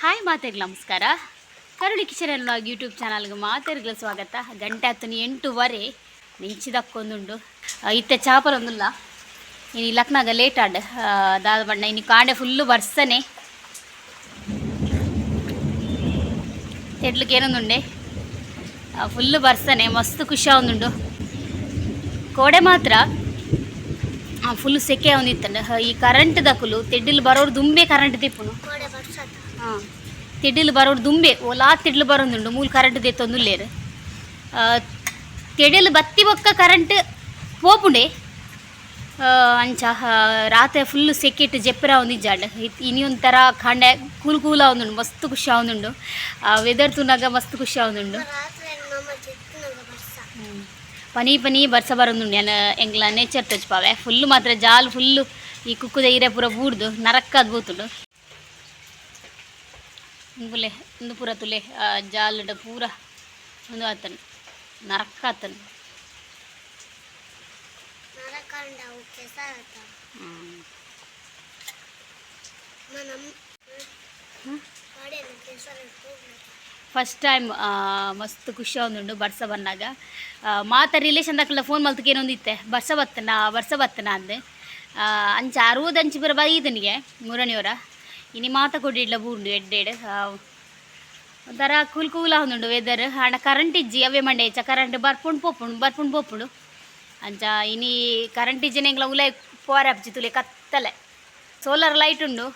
Hi ಮಾತೆಗ್ಲ ನಮಸ್ಕಾರ ಕರುಳಿ kitchen ಅನ್ನುವಾಗ YouTube ಚಾನಲ್ಗೆ ಮಾತೆರ್ಗಳ ಸ್ವಾಗತ ಗಂಟೆ ಹತ್ತನ ಎಂಟುವರೆ ನೆಂಚಿದಕ್ಕೊಂದುಂಡು ಆ, ಇತ್ತೆ ಚಾಪಲ್ ಒಂದಿಲ್ಲ ಇನ್ನು ಲಕ್ನಾಗ ಲೇಟ್ ಆಡ್ ದಾದ ಬಣ್ಣ ಇನ್ನು ಕಾಂಡೆ ಫುಲ್ಲು ಬರ್ಸನೆ ತೆಡ್ಲಿಕ್ಕೆ ಏನೊಂದುಂಡೆ ಫುಲ್ಲು ಬರ್ಸನೆ ಮಸ್ತ್ ಖುಷಿ ಒಂದುಂಡು ಕೋಡೆ ಮಾತ್ರ ಫುಲ್ ಸೆಕೆ ಒಂದಿತ್ತಂಡ ಈ ಕರೆಂಟ್ ದಕ್ಕಲು ತೆಡ್ಡಿಲ್ ಬರೋರು ದುಂಬೆ ಕರೆಂಟ್ ತಿಪ್ಪುನು ಹಾಂ ತಿಡ್ಡಿಲು ಬರೋಡು ದುಂಬೆ ಓಲಾ ತಿಡ್ಲು ಬರೋದುಂಡು ಮೂಲ ಕರೆಂಟ್ ದೆತ್ತೊಂದುಲ್ಲೇರು ತೆಡಿಲು ಬತ್ತಿ ಬೊಕ್ಕ ಕರೆಂಟ್ ಪೋಪುಂಡೆ ಆ, ಅಂಚ ಆ, ರಾತ್ರಿ ಫುಲ್ ಸೆಕೆಟ್ ಜೆಪ್ಪರ ಒಂದಿಜ್ಜಾಂಡ್ ಇನಿ ಒಂಥರ ಖಂಡೆ ಕೂಲ್ ಕೂಲ ಒಂದುಂಡು ಮಸ್ತ್ ಖುಷಿ ಆವೊಂದುಂಡು ವೆದರ್ ತುನಾಗ ಮಸ್ತ್ ಖುಷಿ ಆವೊಂದುಂಡು ಹ್ಮ್. ಪನಿ ಪನಿ ಬರ್ಸ ಬರೋದುಂಡು ನಾನು ಎಂಗ್ಲ ನೇಚರ್ ಟಚ್ ಪಾವೆ ಫುಲ್ ಮಾತ್ರ ಜಾಲ್ ಫುಲ್ಲು ಈ ಕುಕ್ಕುದ ಹೀರೆ ಪೂರ ಇಂಗುಲೆ ಒಂದು ಪೂರ ತುಲೆ ಆ, ಜಾಲಡ ಪೂರ ಒಂದು ಆತನು ನರಕ ಆತನು. ಫಸ್ಟ್ ಟೈಮ್ ಮಸ್ತ್ ಖುಷಿ ಒಂದುಂಡು ಬರ್ಸ ಬಂದಾಗ. ಮಾತ ರಿಲೇಷನ್ ದಾಖಲೆ ಫೋನ್ ಮಲ್ತಕ್ಕೆ ಏನೊಂದಿತ್ತೆ ಬರ್ಸ ಬತ್ತನ ಬರ್ಸ ಬತ್ತನ ಅಂದೆ. ಅಂಚೆ ಅಂಚೆ ಅಂಚು ಬರ ಬೈದನಿಗೆ ಮೂರನೆಯವರ ಮಾತ ಕೊಡಿಡ್ಲ ಬೂಂಡು ಎಡ್ಡೆಡ್ ಒಂಥರ ಕೂಲ್ ಕೂಲ್ ಒಂದುಂಡು ವೆದರ್ ಹಣ ಕರೆಂಟ್ ಇಜ್ಜಿ ಅವೇ ಮಂಡೆ ಇಚ್ಚ ಕರೆಂಟ್ ಬರ್ಪುಂಡು ಪೋಪುಂಡು ಬರ್ಪುಂಡು ಪೋಪುಂಡು ಅಂಚ ಇನಿ ಕರೆಂಟ್ ಇಜ್ಜನೆಂಗ್ಲ ಉಲೆ ಪೋರ ಆಪ್ಜಿ ತುಲೆ ಕತ್ತಲೆ ಸೋಲಾರ್ ಲೈಟ್ ಉಂಡು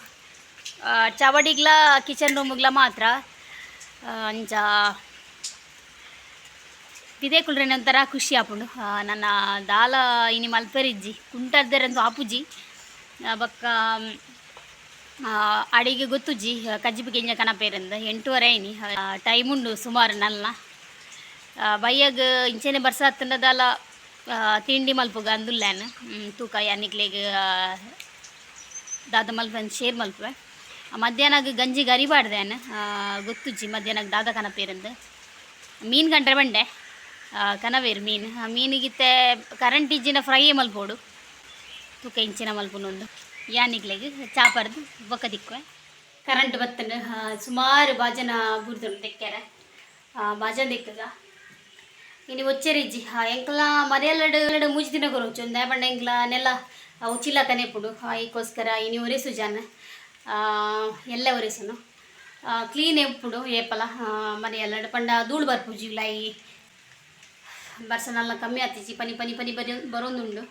ಚವಡಿಗ್ಲ ಕಿಚನ್ ರೂಮ್ಗ್ಲ ಮಾತ್ರ ಅಂಚ ಇದೇ ಕುಳ್ರೆ ಒಂಥರ ಖುಷಿ ಆಪುಂಡು ನನ್ನ ದಾಲ ಇನಿ ಮಲ್ಪರಿಜ್ಜಿ ಕುಂಟರ್ದೆರಂದು ಆಪುಜಿ ಬಕ್ಕ ಜಿ ಕಜ್ಜಿಬಿ ಗೆಂಜ ಕನಪೇರಂದ ಎಂಟೂವರೆ ಐನಿ ಟೈಮ್ ಉಂಡು ಸುಮಾರು ನಲ್ಲ ಬೈಯಾಗ ಇಂಚೆನೆ ಬರ್ಸ ತಿನ್ನದಲ್ಲ ತಿಂಡಿ ಮಲ್ಪುಗ ಅಂದುಲ್ಲಾನ ತೂಕ ಯಾನಿಕ್ಲೆಗ್ ದಾದ ಮಲ್ಪ ಶೇರ್ ಮಲ್ಪುವೆ. ಮಧ್ಯಾಹ್ನಗ ಗಂಜಿ ಗರಿಬಾಡ್ದೆ ಅನ್ನ ಗೊತ್ತುಜ್ಜಿ ಮಧ್ಯಾಹ್ನಗ ದಾದ ಕನಪೇರಂದು ಮೀನು ಕಂಡ್ರೆ ಬಂಡೆ. ಕನವೇರು ಮೀನು. ಮೀನಿಗಿತ್ತೆ ಕರೆಂಟ್ ಇಜ್ಜಿನ ಫ್ರೈ ಮಲ್ಪೋಡು. ತೂಕ ಇಂಚಿನ ಮಲ್ಪುನೊಂದು. ಯಾನಿಗ್ಲೆಗ್ ಚಾಪರ್ದು ಬೊಕ್ಕ ದಿಕ್ಕುವೆ. ಕರೆಂಟ್ ಬತ್ತಂಡು ಸುಮಾರು ಬಾಜನ ಬುಡ್ದುಂಡು ತೆಕ್ಕೆರೆ ಬಾಜನ್ ದಿಕ್ಕಗ. ಇನ್ನು ಒಚ್ಚರಿಜ್ಜಿ ಎಂಕ್ಲ ಮರೆಯಲ್ಲಡು ಎರಡು ಮೂಜಿ ದಿನ ಕೊರೋಚು ಒಂದೇ ಬಣ್ಣ ನೆಲ್ಲ ನೆಲ ತಾನೇ ಕನೆಪುಡು ಈಗೋಸ್ಕರ ಇನ್ನು ಒರೆಸು ಜನ. ಎಲ್ಲ ಒರೆಸುನು. ಕ್ಲೀನ್ ಎಪ್ಪುಡು ಏಪಲ. ಮರೆಯಲ್ಲಡು ಪಂಡ ಧೂಳು ಬರ್ಪುಜಿ ಈ ಬರ್ಸನಲ್ಲ ಕಮ್ಮಿ ಆತಿಜಿ ಪನಿ ಪನಿ ಪನಿ, ಬರಿ, ಬರೋದುಂಡು.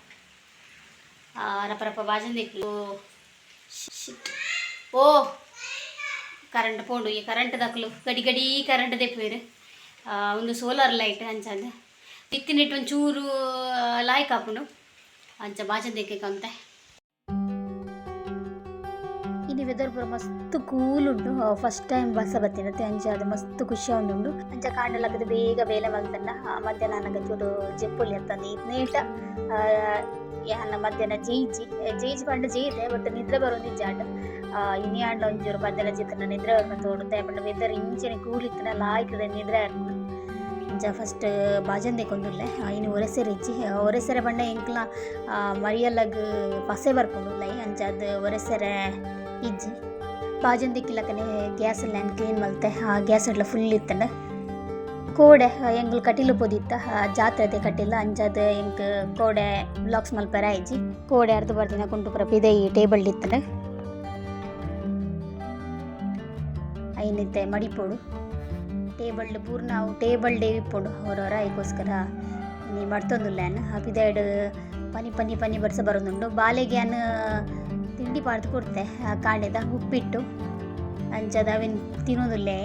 ಆ, ರಪ ರಪ ಬಾಜನ್ ದಿಕ್ಲು ಓ ಕರೆಂಟ್ ಪೋಂಡು ಈ ಕರೆಂಟ್ ದಕ್ಲು ಗಡಿ ಗಡಿ ಕರೆಂಟ್ ದೆಪ್ಪೇರು ಆ, ಒಂದು ಸೋಲಾರ್ ಲೈಟ್ ಅಂಚಂದ ಇತ್ತಿನಿಟ್ಟು ಒಂಚೂರು ಲಾಯ್ಕ್ ಹಾಪುಂಡು ಅಂಚ ಬಾಜನ್ ದೆಕ್ಕೆ ಇನಿ ವೆದರ್ ಪೂರ ಮಸ್ತ್ ಕೂಲ್ ಉಂಟು. ಫಸ್ಟ್ ಟೈಮ್ ಬಸ ಬತ್ತಿನ ಅಂಚ ಅದು ಮಸ್ತ್ ಖುಷಿ ಉಂಡು ಅಂಚ ಕಾಂಡಲಕ್ಕದು ಬೇಗ ಬೇಲೆ ಮಲ್ತಂಡ ಮಧ್ಯಾಹ್ನ ನನಗೆ ಚೂರು ಜೆಪ್ಪುಲಿ ಅಂತಂದು ನೀಟ ಯಾನ ಮಧ್ಯಾಹ್ನ ಜೈಜಿ. ಜೈಜಿ ಪಂಡ ಜೈದೆ ಬಟ್ ನಿದ್ರೆ ಬರೋದು ಜಾಟ ಇನಿ ಆಂಡ ಒಂಚೂರು ಮಧ್ಯಾಹ್ನ ಚಿತ್ರನ ನಿದ್ರೆ ಬರ್ಕೊಂಡು ತೋಡುತ್ತೆ ಬಟ್ ವೆದರ್ ಇಂಚನೆ ಕೂಲ್ ಇತ್ತನ ಲಾಯ್ಕದ ನಿದ್ರೆ ಆಡ್ಕೊಂಡು. ಅಂಚ ಫಸ್ಟ್ ಬಾಜಂದೆ ಕೊಂದುಲ್ಲೆ ಇನ್ನು ಒರೆಸೆರೆ ಇಜ್ಜಿ ಒರೆಸೆರೆ ಬಂಡ ಎಂಕ್ಲ ಮರಿಯಲ್ಲಾಗ ಪಸೆ ಬರ್ಕೊಂಡುಲ್ಲ ಅದು ಒರೆಸೆರೆ ಇಜ್ಜಿ. ಬಾಜನ್ ದಿಕ್ಕಿಲಕ್ಕನೆ ಗ್ಯಾಸ್ ಲ್ಯಾಂಡ್ ಕ್ಲೀನ್ ಮಲ್ತೆ? ಆ ಗ್ಯಾಸ್ ಎಲ್ಲ ಫುಲ್ ಇತ್ತಂಡ ಕೋಡೆ ಎಂಗ್ಲು ಕಟಿಲು ಜಾತ್ರೆ ಜಾತ್ರೆದೆ ಕಟ್ಟಿಲ್ಲ ಅಂಚದ ಎಂಕ್ ಕೋಡೆ ಬ್ಲಾಕ್ಸ್ ಮಲ್ಪರ ಇಜ್ಜಿ. ಕೋಡೆ ಅರ್ಧ ಬರ್ದಿನ ಕುಂಟು ಪುರ ಪಿದೆ ಈ ಟೇಬಲ್ ಇತ್ತಂಡ ಐನಿತ್ತೆ ಮಡಿಪೋಡು ಟೇಬಲ್ ಪೂರ್ಣ ಅವು ಟೇಬಲ್ ಡೇ ಇಪ್ಪುಂಡು ಹೊರವರ ಅದಕ್ಕೋಸ್ಕರ ನೀ ಮಡ್ತೊಂದುಲ್ಲೇನು? ಪಿದಾಯ್ಡ್ ಪನಿ ಪನಿ ಪನಿ ಬರ್ಸ ಬರೋದುಂಡು. ಬಾಲೆಗೆ ಅನ್ನ ತಿಂಡಿ ಪಾಡ್ದು ಕೊಡ್ತೆ. ಆ ಕಾಂಡೆದ ಉಪ್ಪಿಟ್ಟು. ಅಂಚದ ಅವಿನ್ ತಿನ್ನೋದುಲ್ಲೇ.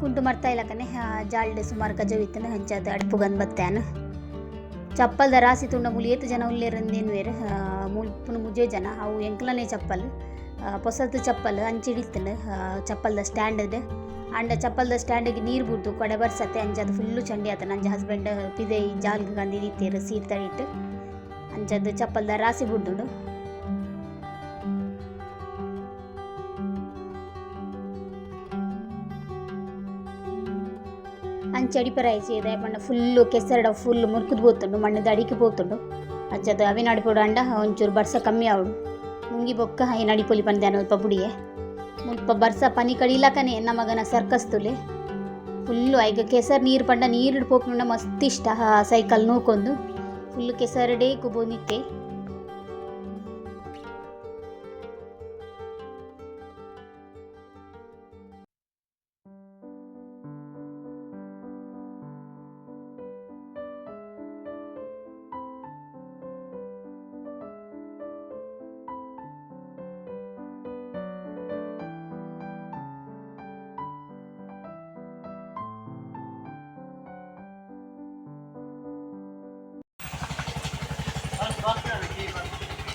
ಕುಂಟು ಮರ್ತಾ ಇಲ್ಲಕನೆ ಜಾಲ್ಡೆ ಸುಮಾರು ಕಜವಿತ್ತನ ಹಂಚದ ಅಡುಪು ಗಂದ್ ಬತ್ತಾನ. ಚಪ್ಪಲ್ದ ರಾಸಿ ತುಂಡ ಮುಲಿ ಏತು ಜನ ಉಲ್ಲೇರಂದೇನು ಮೂಲ್ ಮುಲ್ಪುನ ಮುಜೆ ಜನ, ಅವು ಎಂಕ್ಲನೇ ಚಪ್ಪಲ್ ಪೊಸತ್ತು ಚಪ್ಪಲ್ ಅಂಚಿಡಿತ್ತನ ಚಪ್ಪಲ್ದ ಸ್ಟ್ಯಾಂಡ್ ಇದೆ ಅಂಡ ಚಪ್ಪಲ್ದ ಸ್ಟ್ಯಾಂಡಿಗೆ ನೀರು ಬಿಡ್ತು ಕೊಡೆ ಬರ್ಸತ್ತೆ ಅಂಜದ ಫುಲ್ಲು ಚಂಡಿ ಆತ ನಂಜ ಹಸ್ಬೆಂಡ್ ಪಿದೆ ಜಾಲ್ಗೆ ಗಂದಿ ನಿಂತೇರು ಸೀಟ್ ತಡಿಟ್ಟು ಚಪ್ಪಲ್ ಚಪ್ಪಲ್ದ ರಾಸಿ ಬಿಡ್ದುಂಡು. ಅಂಚೆ ಅಡಿಪರ ಇದೆ ಪಂಡ ಫುಲ್ಲು ಕೆಸರಡ ಫುಲ್ ಮುರ್ಕುದು పోతుండు ಮಣ್ಣದ ಅಡಿಕೆ పోతుండు ಅಂಚದ ಅವಿ ನಡಿಪೋಡು ಅಂಡ ಒಂಚೂರು ಬರ್ಸ ಕಮ್ಮಿ ಆವಡು ಮುಂಗಿ ಬೊಕ್ಕ ಹೈ ನಡಿಪೊಲಿ ಪಂದ್ಯಾನ ಅಲ್ಪ ಬುಡಿಯೆ ಮುಲ್ಪ ಬರ್ಸ ಪನಿ ಕಡಿಲಕನೆ ನಮಗನ ಸರ್ಕಸ್ ತುಲೆ ಫುಲ್ಲು ಐಗ ಕೆಸರು ನೀರು ಪಂಡ ನೀರು ಪೋಪುಂಡ ಮಸ್ತ್ ಇಷ್ಟ ಆ ಸೈಕಲ್ ನೂಕೊಂದು ಫುಲ್ ಕೆಸರಡೇ ಕುಬೋನಿತ್ತೆ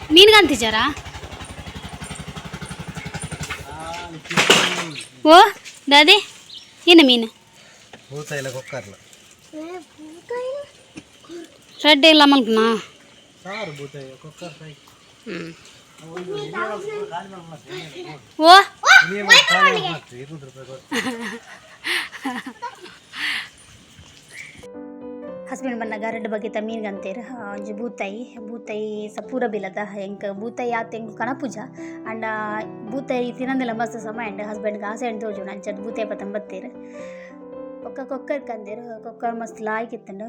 ಮೀನು ಕಾಂತಿಚಾರಾ ಓ ದಾದಿ ಏನು ಮೀನು? ಭೂತ ಇಲ್ಲ ಕೊಕ್ಕರ್ಲ ಹಸ್ಬೆಂಡ್ ಬಂದಾಗ ರೆಡ್ ಬಗ್ಗೆ ಮೀನ್ಗೆ ಅಂತೀರ ಒಂಜಿ ಬೂತಾಯಿ ಬೂತಾಯಿ ಸ ಪೂರ ಬಿಲ್ಲದ ಎಂಕ್ ಬೂತಾಯಿ ಆತ ಎಂಕ್ ಕಣಪೂಜ, ಅಂಡ ಬೂತಾಯಿ ತಿನ್ನಂದಿಲ್ಲ ಮಸ್ತ್ ಸಮ, ಅಂಡ್ ಹಸ್ಬೆಂಡ್ಗೆ ಆಸೆ ಅಂಡ್ ತೋಜು ಅಂಚದ್ ಬೂತಾಯಿ ಪತಂ ಒಕ್ಕ ಕೊಕ್ಕರ್ ಕಂದಿರ ಕೊಕ್ಕರ್ ಮಸ್ತ್ ಲಾಯ್ಕಿತ್ತಂಡು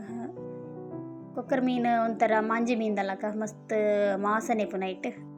ಕೊಕ್ಕರ್ ಮೀನ್ ಒಂಥರ ಮಾಂಜಿ ಮೀನ್ದಲ್ಲಕ್ಕ ಮಸ್ತ್ ಮಾಸನೆ ಪುನೈಟ್.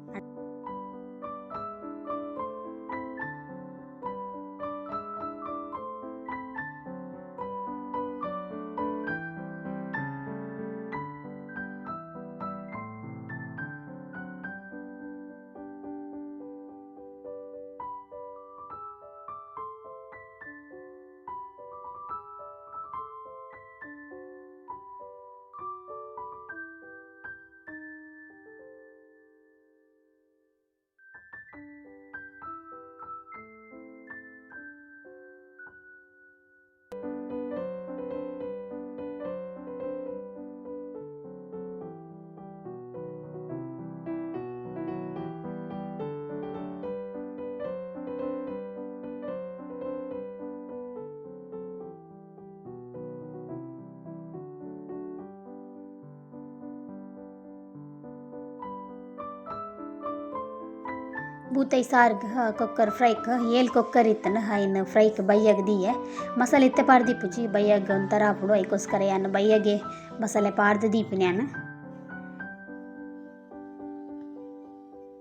ಬೂತೈ ಸಾರ್ಗೆ ಕೊಕ್ಕರ್ ಫ್ರೈಕ್ ಏಲ್ ಕೊಕ್ಕರ್ ಇತ್ತನ ಹೈನ್ ಫ್ರೈಕ್ ಬೈಯಾಗ ದಿಯೆ. ಮಸಾಲೆ ಇತ್ತೆ ಪಾಡ್ದು ದಿಪ್ಪುಜಿ ಬೈಯಾಗ ಒಂಥರ ಆಪುಡು ಐಕೋಸ್ಕರ ಯಾನ್ ಬೈಯಾಗೆ ಮಸಾಲೆ ಪಾಡ್ದು ದೀಪಿನ ಯಾನ್.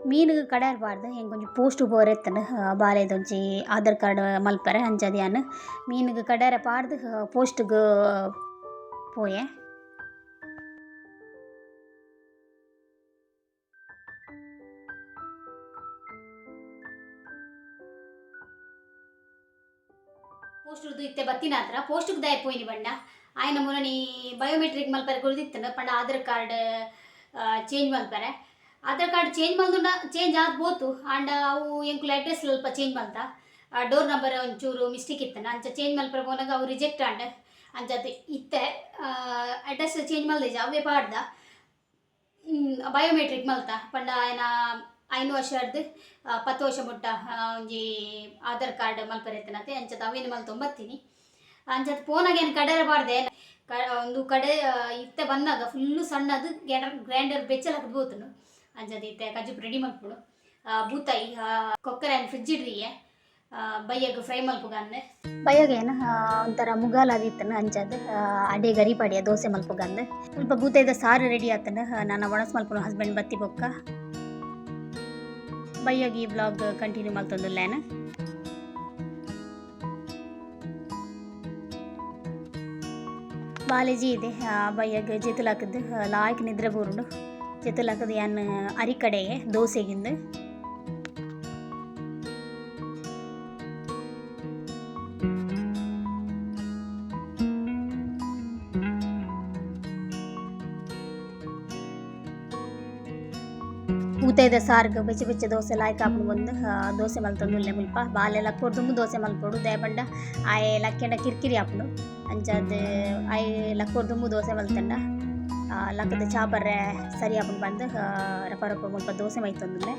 ಮೀನಿಗೆ ಕಡಾರ್ ಪಾಡ್ದು, ಹೆಂಗೆ ಕೊಂಚ ಪೋಸ್ಟ್ ಬೋರ್ ಎತ್ತನ ಬಾಲೆದೊಂಜಿ ಆಧಾರ್ ಕಾರ್ಡ್ ಮಲ್ಪರೆ ಅಂಚದ ಯಾನ್. ಮೀನಿಗೆ ಕಡಾರ ಪಾಡ್ದು ಪೋಸ್ಟ್ಗೆ ಪೋಯೆ. ಪೋಸ್ಟರ್ದು ಇತ್ತೆ ಬತ್ತಿನ ಹತ್ರ. ಪೋಸ್ಟ್ಗೆ ದಯ ಪೋಯಿನಿ ಬಣ್ಣ. ಆಯ್ನ ನೀ ಬಯೋಮೆಟ್ರಿಕ್ ಮಲ್ಪರೆ ಗುರುದಿತ್ತನ ಪಂಡ ಆಧಾರ್ ಕಾರ್ಡ್ ಚೇಂಜ್ ಮಲ್ಪರೆ. ಆಧಾರ್ ಕಾರ್ಡ್ ಚೇಂಜ್ ಮಲ್ದುಂಡ ಚೇಂಜ್ ಆಗ್ಬೋತು ಆಂಡ ಅವು ಎಂಕುಲ ಅಡ್ರೆಸ್ ಸ್ವಲ್ಪ ಚೇಂಜ್ ಮಲ್ತ. ಡೋರ್ ನಂಬರ್ ಒಂಚೂರು ಮಿಸ್ಟೇಕ್ ಇತ್ತನ. ಅಂಚ ಚೇಂಜ್ ಮಲ್ಪರೆ ಹೋನಾಗ ಅವು ರಿಜೆಕ್ಟ್ ಆಂಡ. ಅಂಚದು ಇತ್ತೆ ಅಡ್ರೆಸ್ ಚೇಂಜ್ ಮಲ್ದೇಜ. ಅವೇ ಪಾಡ್ದ. ಬಯೋಮೆಟ್ರಿಕ್ ಮಲ್ತ. ಪಂಡ ಆಯ್ನ ಐನು ವರ್ಷದ್ದು ಪತ್ತು ವರ್ಷ ಮುಟ್ಟ ಒಂಜಿ ಆಧಾರ್ ಕಾರ್ಡ್ ಮಲ್ಪರೆತ್ತನತೆ ಅಂಚದ ಅವೇನು ಮಲ್ ತೊಂಬತ್ತೀನಿ ಅಂಚದ ಫೋನಾಗ ಏನು ಕಡೆ ಬಾರ್ದೆ ಒಂದು ಕಡೆ ಇತ್ತೆ ಬಂದಾಗ ಫುಲ್ಲು ಸಣ್ಣದು ಗ್ಯಾಂಡರ್ ಗ್ರೈಂಡರ್ ಬೆಚ್ಚಲ್ ಹಾಕಿ ಬೋತನು ಅಂಚದ ಇತ್ತೆ ಕಜುಪ್ ರೆಡಿ ಮಲ್ಪುಡು ಬೂತಾಯಿ ಕೊಕ್ಕರೆ ಫ್ರಿಜ್ ಇಡ್ರಿ ಬೈಯಾಗ ಫ್ರೈ ಮಲ್ಪುಗಂದೆ. ಬೈಯಾಗ ಏನು ಒಂಥರ ಮುಗಾಲಾದಿತ್ತನ ಅಂಜದ ಅಡೆ ಗರಿ ಪಡೆಯ, ದೋಸೆ ಮಲ್ಪುಗಂದೆ. ಸ್ವಲ್ಪ ಬೂತೈದ ಸಾರು ರೆಡಿ ಆತನ ನಾನು ಒಣಸ್ ಮಲ್ಪುನ ಹಸ್ಬೆಂಡ್ ಬತ್ತಿ ಬೊಕ್ಕ. ಬೈಯಾಗಿ ಈ ಬ್ಲಾಗ್ ಕಂಟಿನ್ಯೂ ಮಲ್ತೊಂದುಲ್ಲೇನ ಬಾಲೇಜಿ ಇದೆ ಬೈಯಾಗ ಜೆತುಲ್ ಹಾಕಿದ್ದು ಲಾಯ್ಕ್ ನಿದ್ರೆ ಬೂರುಂಡು ಜೆತುಲ್ ಏನು ಅರಿ ಕಡೆಗೆ ದೋಸೆಗಿಂದು. ಊತೈದ ಸಾರ್ಗ್ ಬೆಚ್ಚ ಬೆಚ್ಚ ದೋಸೆ ಲಾಯ್ಕ್ ಹಾಕೊಂಡು ಬಂದು ಆ, ದೋಸೆ ಮಲ್ತೊಂದು ಉಲ್ಲೆ ಮುಲ್ಪ. ಬಾಲೆ ಲಕ್ಕೋಡು ತುಂಬ ದೋಸೆ ಮಲ್ಪೋಡು ದಯಬಂಡ. ಆಯೆ ಲಕ್ಕೆಂಡ ಕಿರಿಕಿರಿ ಹಾಕೊಂಡು ಅಂಚಾದ ಆಯೆ ಲಕ್ಕೋಡು ತುಂಬ ದೋಸೆ ಮಲ್ತಂಡ ಆ, ಲಕ್ಕದ ಚಾಪರ್ರೆ ಸರಿ ಹಾಕೊಂಡು ಬಂದು ಆ, ರಪ ರಪ ಮುಲ್ಪ ದೋಸೆ ಮೈತೊಂದುಲ್ಲೆ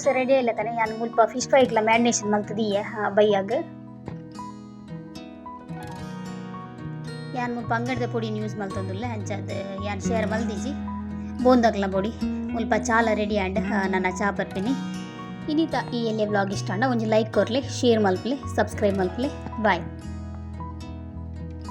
ದೋಸೆ ರೆಡಿ ಇಲ್ಲ ತಾನೆ? ಯಾನ್ ಮುಲ್ಪ ಫಿಶ್ ಫ್ರೈಗ್ಲ ಮ್ಯಾರಿನೇಷನ್ ಮಲ್ತದೀಯ ಬೈಯಾಗ? ಯಾನ್ ಮುಲ್ಪ ಅಂಗಡಿದ ಪುಡಿ ಯೂಸ್ ಮಲ್ತಂದುಲ್ಲ, ಅಂಚಾದ, ಯಾನ್ ಶೇರ್ ಮಲ್ದಿಜಿ? ಬೋಂದಗ್ಲ ಪೊಡಿ. ಮುಲ್ಪ ಚಾಲ ರೆಡಿ ಆಂಡ್ ನನ್ನ ಚಾ ಬರ್ತೀನಿ. ಇನ್ನಿತ ಈ ಎಲ್ಲ ವ್ಲಾಗ್ ಇಷ್ಟ ಅಂಡ ಒಂಜಿ ಲೈಕ್ ಕೊರ್ಲಿ ಶೇರ್ ಮಲ್ಪಲಿ ಸಬ್ಸ್ಕ್ರೈಬ್ ಮಲ್ಪಲಿ. ಬಾಯ್